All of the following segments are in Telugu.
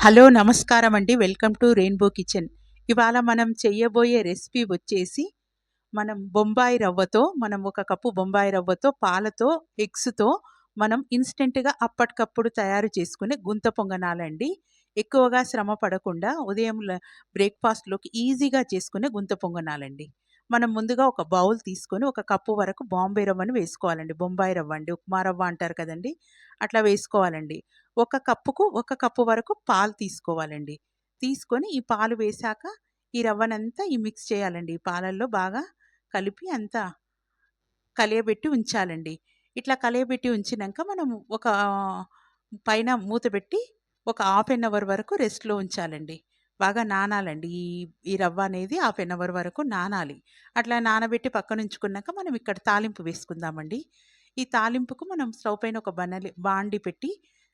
హలో నమస్కారం అండి. Welcome to rainbow kitchen. ఇవాళ మనం చెయ్యబోయే రెసిపీ వచ్చేసి మనం బొంబాయి రవ్వతో మనం ఒక కప్పు బొంబాయి రవ్వతో పాలతో ఎగ్స్తో మనం ఇన్స్టెంట్గా అప్పటికప్పుడు తయారు చేసుకునే గుంత పొంగనాలండి. ఎక్కువగా శ్రమ పడకుండా ఉదయం బ్రేక్ఫాస్ట్లోకి ఈజీగా చేసుకునే గుంత పొంగనాలండి. మనం ముందుగా ఒక బౌల్ తీసుకొని ఒక కప్పు వరకు బాంబే రవ్వను వేసుకోవాలండి. బొంబాయి రవ్వ అండి ఉప్మా రవ్వ అంటారు కదండి అట్లా వేసుకోవాలండి. ఒక కప్పుకు ఒక కప్పు వరకు పాలు తీసుకోవాలండి. తీసుకొని ఈ పాలు వేశాక ఈ రవ్వనంతా ఈ మిక్స్ చేయాలండి. ఈ పాలల్లో బాగా కలిపి అంతా కలియబెట్టి ఉంచాలండి. ఇట్లా కలియబెట్టి ఉంచినాక మనం ఒక పైన మూత పెట్టి ఒక హాఫ్ అన్ అవర్ వరకు రెస్ట్లో ఉంచాలండి. బాగా నానాలండి. ఈ ఈ రవ్వ అనేది హాఫ్ అన్ అవర్ వరకు నానాలి. అట్లా నానబెట్టి పక్కన ఉంచుకున్నాక మనం ఇక్కడ తాలింపు వేసుకుందామండి. ఈ తాలింపుకు మనం స్టవ్ పైన ఒక బనలి బాండి పెట్టి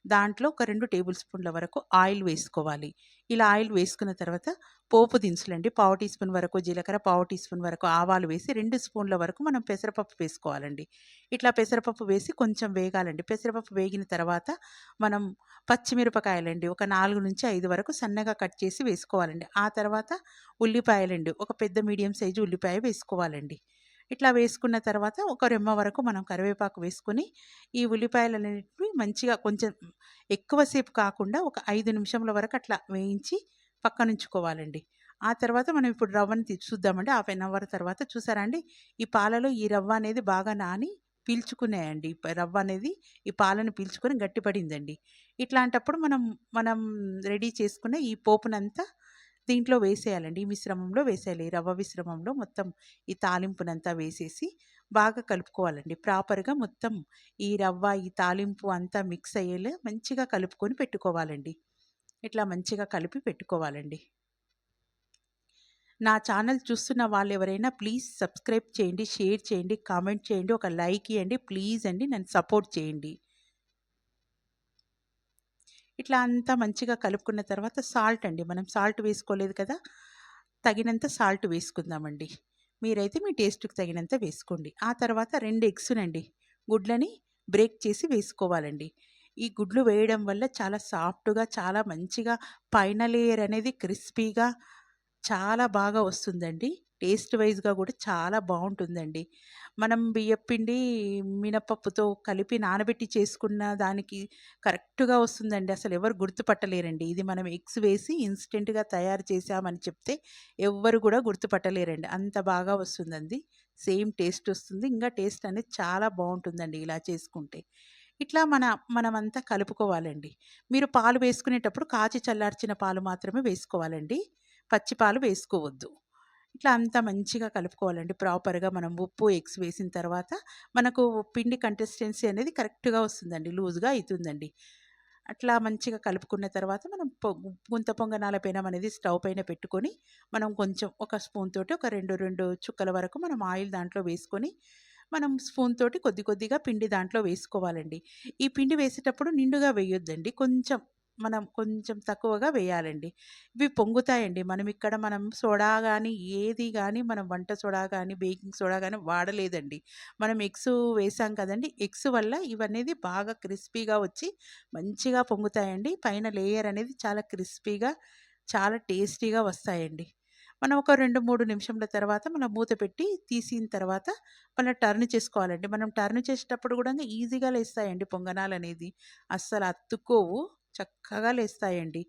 దాంట్లో ఒక రెండు టేబుల్ స్పూన్ల వరకు ఆయిల్ వేసుకోవాలి. ఇలా ఆయిల్ వేసుకున్న తర్వాత పోపు దినుసులండి పావు టీ స్పూన్ వరకు జీలకర్ర పావు టీ స్పూన్ వరకు ఆవాలు వేసి రెండు స్పూన్ల వరకు మనం పెసరపప్పు వేసుకోవాలండి. ఇట్లా పెసరపప్పు వేసి కొంచెం వేగాలండి. పెసరపప్పు వేగిన తర్వాత మనం పచ్చిమిరపకాయలండి ఒక నాలుగు నుంచి ఐదు వరకు సన్నగా కట్ చేసి వేసుకోవాలండి. ఆ తర్వాత ఉల్లిపాయలండి ఒక పెద్ద మీడియం సైజు ఉల్లిపాయ వేసుకోవాలండి. ఇట్లా వేసుకున్న తర్వాత ఒక రెమ్మ వరకు మనం కరివేపాకు వేసుకొని ఈ ఉల్లిపాయలన్నిటిని మంచిగా కొంచెం ఎక్కువసేపు కాకుండా ఒక ఐదు నిమిషముల వరకు అట్లా వేయించి పక్కనుంచుకోవాలండి. ఆ తర్వాత మనం ఇప్పుడు రవ్వని తీ- చూద్దామండి. హాఫ్ ఎన్ అవర్ తర్వాత చూసారా అండి? ఈ పాలలో ఈ రవ్వ అనేది బాగా నాని పీల్చుకున్నాయండి. రవ్వ అనేది ఈ పాలను పీల్చుకొని గట్టిపడిందండి. ఇట్లాంటప్పుడు మనం మనం రెడీ చేసుకున్న ఈ పోపునంతా దీంట్లో వేసేయాలండి. ఈ మిశ్రమంలో వేసేయాలి. ఈ రవ్వ మిశ్రమంలో మొత్తం ఈ తాలింపునంతా వేసేసి బాగా కలుపుకోవాలండి. ప్రాపర్గా మొత్తం ఈ రవ్వ ఈ తాలింపు అంతా మిక్స్ అయ్యేలా మంచిగా కలుపుకొని పెట్టుకోవాలండి. ఇట్లా మంచిగా కలిపి పెట్టుకోవాలండి. నా ఛానల్ చూస్తున్న వాళ్ళు ఎవరైనా ప్లీజ్ సబ్స్క్రైబ్ చేయండి షేర్ చేయండి కామెంట్ చేయండి ఒక లైక్ ఇవ్వండి ప్లీజ్ అండి నన్ను సపోర్ట్ చేయండి. ఇట్లా అంతా మంచిగా కలుపుకున్న తర్వాత సాల్ట్ అండి. మనం సాల్ట్ వేసుకోలేదు కదా తగినంత సాల్ట్ వేసుకుందామండి. మీరైతే మీ టేస్ట్కి తగినంత వేసుకోండి. ఆ తర్వాత రెండు ఎగ్స్నండి గుడ్లని బ్రేక్ చేసి వేసుకోవాలండి. ఈ గుడ్లు వేయడం వల్ల చాలా సాఫ్ట్గా చాలా మంచిగా పైన లేయర్ అనేది క్రిస్పీగా చాలా బాగా వస్తుందండి. టేస్ట్ వైజ్గా కూడా చాలా బాగుంటుందండి మనం బియ్యపిండి మినపప్పుతో కలిపి నానబెట్టి చేసుకున్న దానికి కరెక్ట్గా వస్తుందండి. అసలు ఎవరు గుర్తుపట్టలేరండి. ఇది మనం ఎగ్స్ వేసి ఇన్స్టెంట్గా తయారు చేసామని చెప్తే ఎవ్వరు కూడా గుర్తుపట్టలేరండి. అంత బాగా వస్తుందండి. సేమ్ టేస్ట్ వస్తుంది. ఇంకా టేస్ట్ అనేది చాలా బాగుంటుందండి ఇలా చేసుకుంటే. ఇట్లా మన మనమంతా కలుపుకోవాలండి. మీరు పాలు వేసుకునేటప్పుడు కాచి చల్లార్చిన పాలు మాత్రమే వేసుకోవాలండి. పచ్చి పాలు వేసుకోవద్దు. ఇట్లా అంతా మంచిగా కలుపుకోవాలండి. ప్రాపర్గా మనం ఉప్పు ఎగ్స్ వేసిన తర్వాత మనకు పిండి కన్సిస్టెన్సీ అనేది కరెక్ట్గా వస్తుందండి. లూజ్గా అవుతుందండి అట్లా మంచిగా కలుపుకున్న తర్వాత మనం పొ- గుంత పొంగనాల పెనం అనేది స్టవ్ పైన పెట్టుకొని మనం కొంచెం ఒక స్పూన్ తోటి ఒక రెండు రెండు చుక్కల వరకు మనం ఆయిల్ దాంట్లో వేసుకొని మనం స్పూన్ తోటి కొద్ది కొద్దిగా పిండి దాంట్లో వేసుకోవాలండి. ఈ పిండి వేసేటప్పుడు నిండుగా వేయొద్దండి. కొంచెం మనం కొంచెం తక్కువగా వేయాలండి. ఇవి పొంగుతాయండి. మనం ఇక్కడ మనం సోడా కానీ ఏది కానీ మనం వంట సోడా కానీ బేకింగ్ సోడా కానీ వాడలేదండి. మనం ఎగ్స్ వేసాం కదండి ఎగ్స్ వల్ల ఇవనేది బాగా క్రిస్పీగా వచ్చి మంచిగా పొంగుతాయండి. పైన లేయర్ అనేది చాలా క్రిస్పీగా చాలా టేస్టీగా వస్తాయండి. మనం ఒక రెండు మూడు నిమిషంల తర్వాత మనం మూత పెట్టి తీసిన తర్వాత మళ్ళీ టర్న్ చేసుకోవాలండి. మనం టర్న్ చేసేటప్పుడు కూడా ఈజీగా లేస్తాయండి పొంగనాలు అనేది అస్సలు అత్తుకోవు చక్కగా లేస్తాయండి.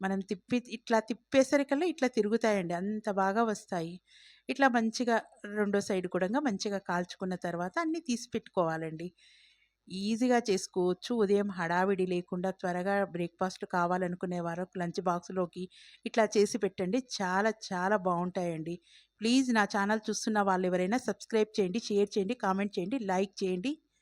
మనం తిప్పి ఇట్లా తిప్పేసరికల్లా ఇట్లా తిరుగుతాయండి. అంత బాగా వస్తాయి. ఇట్లా మంచిగా రెండో సైడ్ కూడా మంచిగా కాల్చుకున్న తర్వాత అన్నీ తీసి పెట్టుకోవాలండి. ఈజీగా చేసుకోవచ్చు. ఉదయం హడావిడి లేకుండా త్వరగా బ్రేక్ఫాస్ట్ కావాలనుకునే వారు లంచ్ బాక్స్లోకి ఇట్లా చేసి పెట్టండి. చాలా చాలా బాగుంటాయండి. ప్లీజ్ నా ఛానల్ చూస్తున్న వాళ్ళు ఎవరైనా సబ్స్క్రైబ్ చేయండి షేర్ చేయండి కామెంట్ చేయండి లైక్ చేయండి.